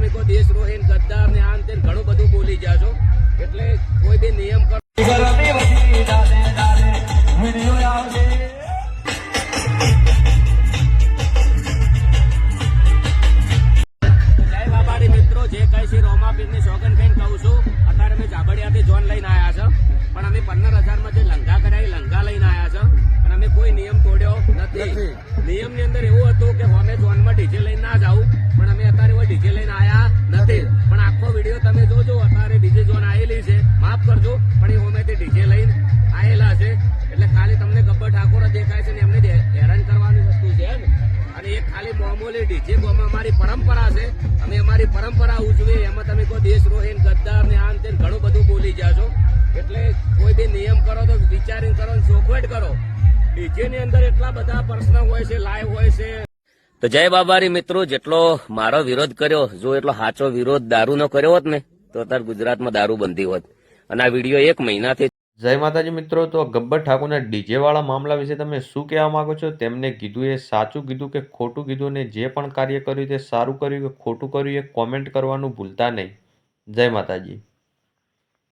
દેશદ્રોહી ને ગદ્દાર ને આન તેન ઘણું બધું બોલી છો. એટલે કોઈ બી નિયમ કરો જે કઈ છે રોમાપીરની સોગન ખાઈને કહું છું. અત્યારે અમે જાબડિયાથી જોન લઈને આવ્યા છે. પણ અમે પંદર હજારમાં જે લંઘા કર્યા એ લંઘા લઈને આવ્યા છે. અને અમે કોઈ નિયમ તોડ્યો નથી. નિયમની અંદર એવું હતું કે અમે જોનમાં ડીજે લઈને માફ કરજો, પણ એ હોમેથી ડીજે લઈને આવેલા છે. એટલે ખાલી તમને ગબ્બર ઠાકોર દેખાય છે ને એમને હેરાન કરવાની વસ્તુ છે અને એ ખાલી મોમોલી ડીજે અમારી પરંપરા છે. અમે અમારી પરંપરા ઉજવીએ, એમાં તમે કોઈ દેશરોહીન ગદ્દાર ને આમ તેમ ઘણું બધું બોલી છો. એટલે કોઈ બી નિયમ કરો તો વિચારીને કરો ચોખવટ કરો. ડીજે ની અંદર એટલા બધા પ્રશ્ન હોય છે, લાઈવ હોય છે. તો જય બાબારી મિત્રો, જેટલો મારો વિરોધ કર્યો, જો એટલો સાચો વિરોધ દારૂનો કર્યો હોત ને, તો અત્યારે ગુજરાતમાં દારૂ બંધી હોત. અને આ વીડિયો એક મહિનાથી જય માતાજી મિત્રો, તો ગબ્બર ઠાકોરના ડીજે વાળા મામલા વિશે તમે શું કહેવા માંગો છો? તેમને કીધું એ સાચું કીધું કે ખોટું કીધું ને જે પણ કાર્ય કર્યું તે સારું કર્યું કે ખોટું કર્યું એ કોમેન્ટ કરવાનું ભૂલતા નહીં. જય માતાજી.